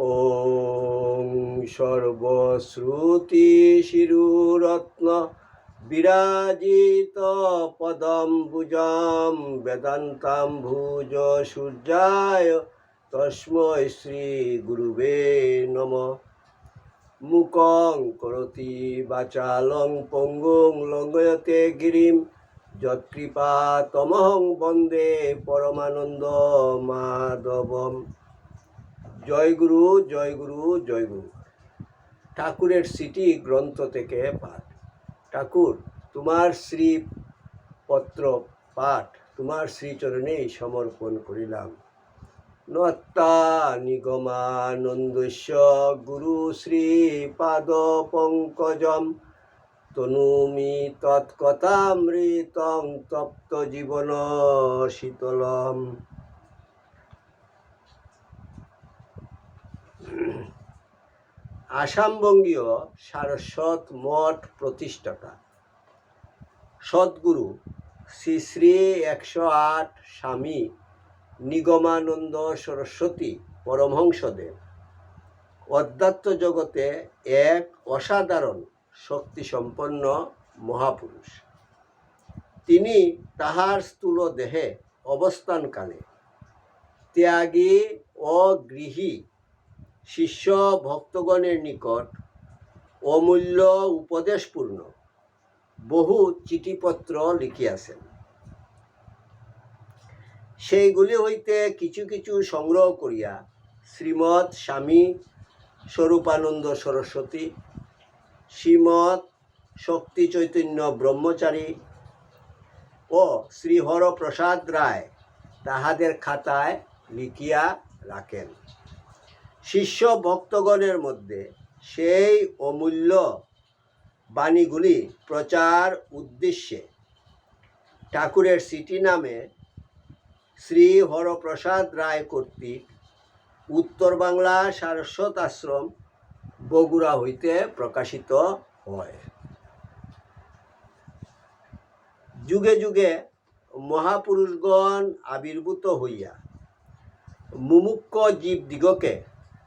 ॐ सर्वश्रुति शिरुरत्न विराजित पदम्बुजां वेदान्ताम्बुज सूर्याय तस्मै श्रीगुरुवे नमः মুকং করতি বাচালং পঙ্গুং লঙ্ঘয়তে গিরিম যৎকৃপা তমহং বন্দে পরমানন্দ মাধবম জয় গুরু জয় গুরু জয় গুরু। ঠাকুরের সিটি গ্রন্থ থেকে পাঠ। ঠাকুর, তোমার শ্রী পত্র পাঠ, তোমার শ্রীচরণেই সমর্পণ করিলাম। নত্তা নিগমানন্দস্য গুরু শ্রী পাদ পঙ্কজম, তনুমি তৎকথামৃতং তপ্ত জীবন শীতলম। আসামবঙ্গীয় সারস্বত মঠ প্রতিষ্ঠাতা। সদ্গুরু শ্রী শ্রী একশো আট স্বামী নিগমানন্দ সরস্বতী পরমহংসদেব। অধ্যাত্ম জগতে এক অসাধারণ শক্তিসম্পন্ন মহাপুরুষ। তিনি তাহার স্থূল দেহে অবস্থানকালে ত্যাগী ও গৃহী শিষ্য ভক্তগণের নিকট অমূল্য উপদেশপূর্ণ বহু চিঠিপত্র লিখিয়াছেন। সেইগুলি হইতে কিছু কিছু সংগ্রহ করিয়া শ্রীমৎ স্বামী স্বরূপানন্দ সরস্বতী, শ্রীমৎ শক্তি চৈতন্য ব্রহ্মচারী ও শ্রীহর প্রসাদ রায় তাহাদের খাতায় লিখিয়া রাখেন। শিষ্য ভক্তগণের মধ্যে সেই অমূল্য বাণীগুলি প্রচার উদ্দেশ্যে ঠাকুরের সিটি নামে শ্রী হরপ্রসাদ রায় কর্তৃক উত্তর বাংলা সারস্বত আশ্রম বগুড়া হইতে প্রকাশিত হয়। যুগে যুগে মহাপুরুষগণ আবির্ভূত হইয়া মুমুক্ষ জীবদিগকে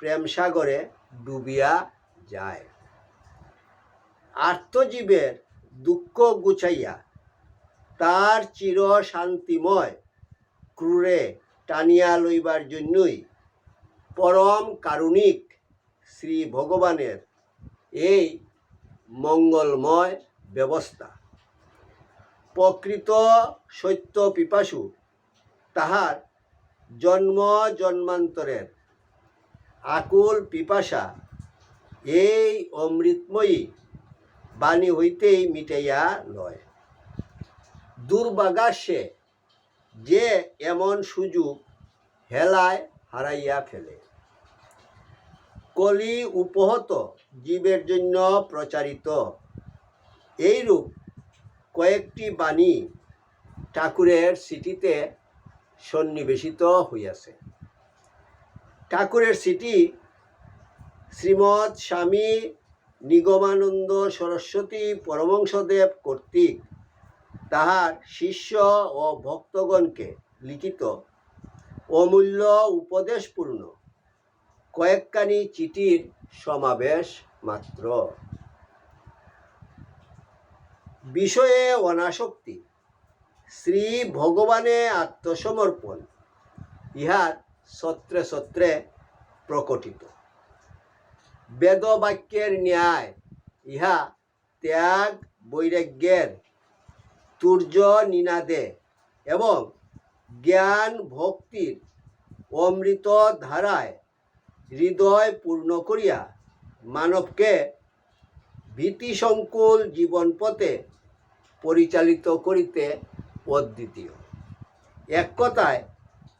প্রেম সাগরে ডুবিয়া যায়। আত্মজীবের দুঃখ গুছাইয়া তার চির শান্তিময় ক্রুরে টানিয়া লইবার জন্যই পরম কারুণিক শ্রী ভগবানের এই মঙ্গলময় ব্যবস্থা। প্রকৃত সত্য পিপাসু তাহার জন্ম জন্মান্তরের আকুল পিপাসা, এই অমৃতময়ী বাণী হইতেই মিটাইয়া লয়। দুর্ভাগাসে যে এমন সুযোগ হেলায় হারাইয়া ফেলে। কলি উপহত জীবের জন্য প্রচারিত। এইরূপ কয়েকটি বাণী ঠাকুরের সিটিতে সন্নিবেশিত হইয়াছে। ঠাকুরের সিটি, শ্রীমৎ স্বামী নিগমানন্দ সরস্বতী পরমংসদেব কর্তৃক তাহার শিষ্য ও ভক্তগণকে লিখিত অমূল্য উপদেশপূর্ণ কয়েকখানি চিঠির সমাবেশ মাত্র। বিষয়ে অনাসক্তি, শ্রী ভগবানে আত্মসমর্পণ, ইহার সত্রে সত্রে প্রকটিত বেদবাক্যের ন্যায়, ইহা ত্যাগ বৈরাগ্যের তুর্য নিনাদে এবং জ্ঞান ভক্তির অমৃত ধারায় হৃদয় পূর্ণ করিয়া মানবকে ভীতিসংকুল জীবন পথে পরিচালিত করিতে অদ্বিতীয় এক কথায়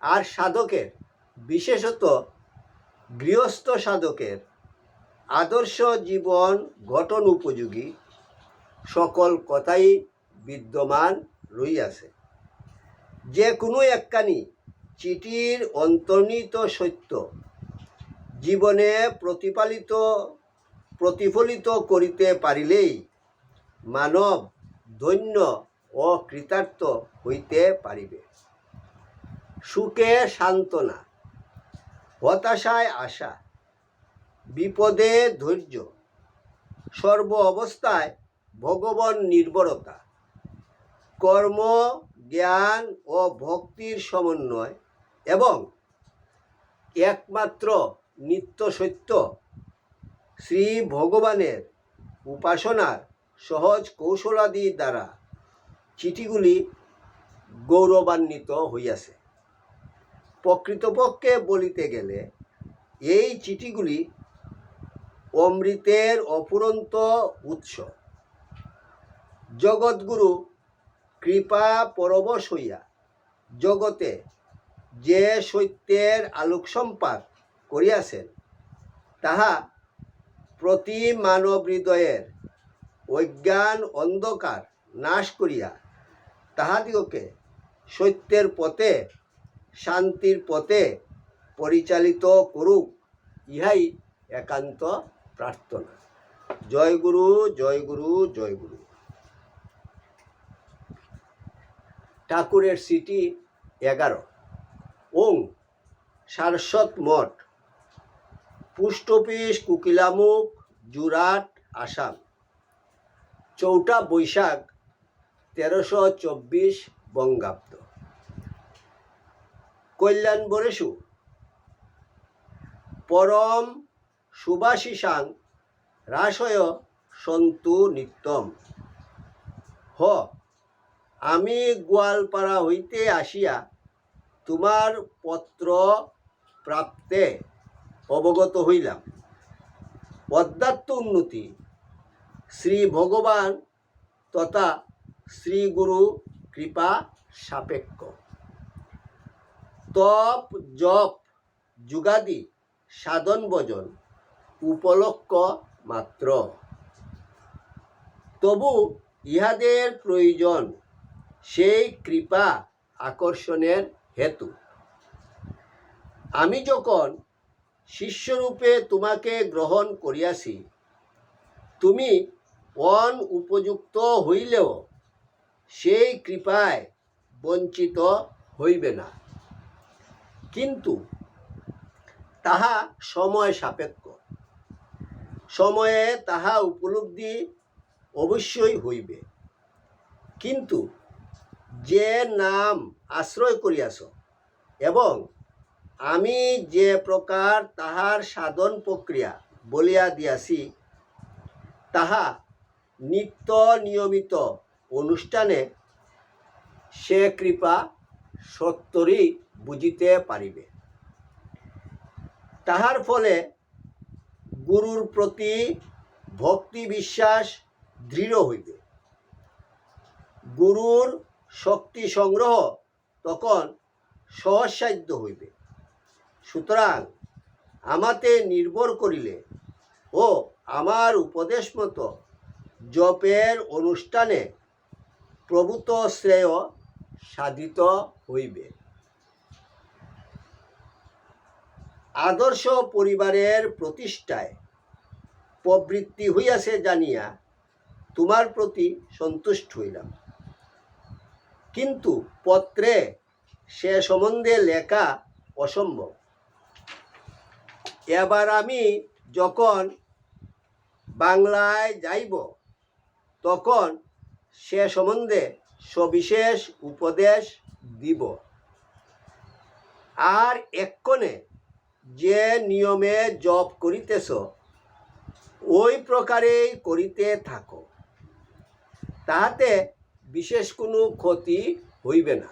আর সাধকের, বিশেষত গৃহস্থ সাধকের, আদর্শ জীবন গঠন উপযোগী, সকল কথাই বিদ্যমান রইয়াছে। যে কোনো একখানি চিঠির অন্তর্নিহিত সত্য জীবনে প্রতিপালিত, প্রতিফলিত করিতে পারিলেই মানব ধন্য ও কৃতার্থ হইতে পারিবে। সুখে সান্ত্বনা, হতাশায় আশা, বিপদে ধৈর্য, সর্ব অবস্থায় ভগবান নির্ভরতা কর্ম, জ্ঞান ও ভক্তির সমন্বয় এবং একমাত্র নিত্য সত্য শ্রী ভগবানের উপাসনার সহজ কৌশলাদি দ্বারা চিঠিগুলি গৌরবান্বিত হইয়াছে। প্রকৃতপক্ষে বলিতে গেলে এই চিঠিগুলি অমৃতের অফুরন্ত উৎস। জগৎগুরু কৃপা পরবশ হইয়া জগতে যে সত্যের আলোক সম্পাদ করিয়াছেন, তাহা প্রতি মানব হৃদয়ের অজ্ঞান অন্ধকার নাশ করিয়া তাহাদিগকে সত্যের পথে শান্তির পথে পরিচালিত করুক, ইহাই একান্ত প্রার্থনা। জয় গুরু জয় গুরু জয় গুরু। ঠাকুরের সিটি এগারো। ওং সারস্বত মঠ। Post office, Kukilamukh, Jorhat, Assam. চৌঠা বৈশাখ তেরোশো চব্বিশ বঙ্গাব্দ। কল্যাণ বরেশু পরম সুভাষিসাং রাসয় সন্তু নিত্যম। হ, আমি গোয়ালপাড়া হইতে আসিয়া তোমার পত্র প্রাপ্তে অবগত হইলাম। অধ্যাত্ম উন্নতি, শ্রী ভগবান তথা শ্রী গুরু কৃপা সাপেক্ষ। তপ, জপ, যুগাদি, সাধন ভজন উপলক্ষ মাত্র। তবু ইহাদের প্রয়োজন সেই কৃপা আকর্ষণের হেতু। আমি যখন শিষ্যরূপে তোমাকে গ্রহণ করিয়াছি, তুমি অন উপযুক্ত হইলেও সেই কৃপায় বঞ্চিত হইবে না। কিন্তু তাহা সময় সাপেক্ষ। সময়ে তাহা উপলব্ধি অবশ্যই হইবে। কিন্তু যে নাম আশ্রয় করিয়াছ এবং আমি যে প্রকার তাহার সাধন প্রক্রিয়া বলিয়া দিয়াছি, তাহা নিত্য নিয়মিত অনুষ্ঠানে সে কৃপা সত্তরই বুঝিতে পারিবে। তাহার ফলে গুরুর প্রতি ভক্তি বিশ্বাস দৃঢ় হইবে। গুরুর শক্তি সংগ্রহ তখন সহসাধ্য হইবে। সুতরাং আমাতে নির্ভর করিলে ও আমার উপদেশ মতো জপের অনুষ্ঠানে প্রভূত শ্রেয় সাধিত হইবে। আদর্শ পরিবারের প্রতিষ্ঠায় প্রবৃত্তি হইয়াছে জানিয়া তোমার প্রতি সন্তুষ্ট হইলাম। কিন্তু পত্রে সে সম্বন্ধে লেখা অসম্ভব। এবার আমি যখন বাংলায় যাইব, তখন সে সম্বন্ধে সবিশেষ উপদেশ দিব। আর এক্ষণে যে নিয়মে জপ করিতেছ, ওই প্রকারেই করিতে থাকো। তাহাতে বিশেষ কোনো ক্ষতি হইবে না।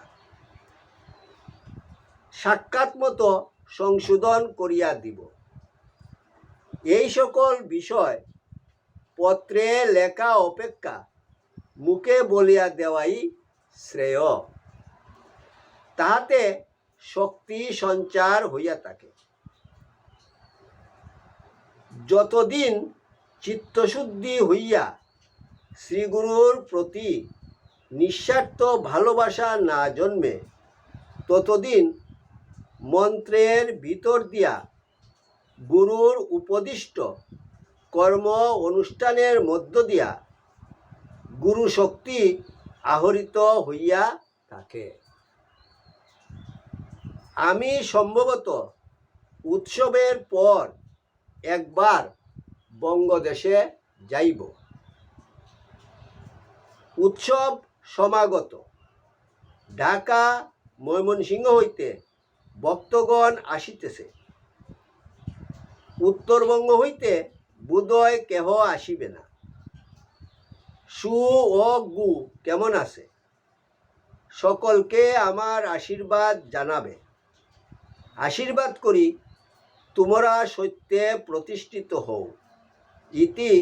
সাক্ষাৎ মতো সংশোধন করিয়া দিব। এই সকল বিষয় পত্রে লেখা অপেক্ষা মুখে বলিয়া দেওয়াই শ্রেয়। তাহাতে শক্তি সঞ্চার হইয়া থাকে। যতদিন চিত্তশুদ্ধি হইয়া শ্রীগুরুর প্রতি নিঃস্বার্থ ভালোবাসা না জন্মে, ততদিন মন্ত্রের ভিতর দিয়া গুরুর উপদিষ্ট কর্ম অনুষ্ঠানের মধ্য দিয়া গুরু শক্তি আহরিত হইয়া থাকে। আমি সম্ভবত উৎসবের পর একবার বঙ্গদেশে যাইব। উৎসব সমাগত। ঢাকা ময়মনসিংহ হইতে ভক্তগণ আসিতেছে। উত্তরবঙ্গ হইতে বোধয় কেহ আসিবে না। সু ও গু কেমন আছে? সকলকে আমার আশীর্বাদ জানাবে। আশীর্বাদ করি তোমরা সত্যে প্রতিষ্ঠিত হও। ইতি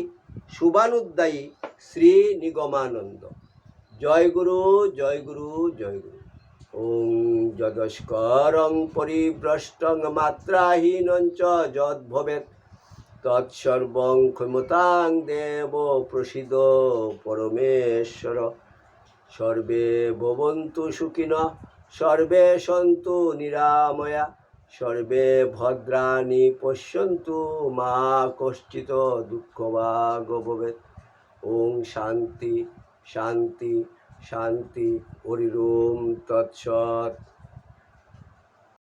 শুভানুদ্দায়ী শ্রী নিগমানন্দ। জয় গুরু জয় গুরু জয় গুরু। ওং যদস্করং পরিভ্রষ্টং মাত্রাহীনং চ যদ্ভবেৎ। তৎসর্বং ক্ষমতাং দেব প্রসিদ পরমেশ্বর। সর্বে ভবন্তু সুখিন, সর্বে সন্তু নিরাময়া। সর্বে ভদ্রাণি পশ্যন্তু মা কষ্টিত দুঃখ বা ভবেৎ। ওং শান্তি শান্তি শান্তি হরিরোম তৎসৎ।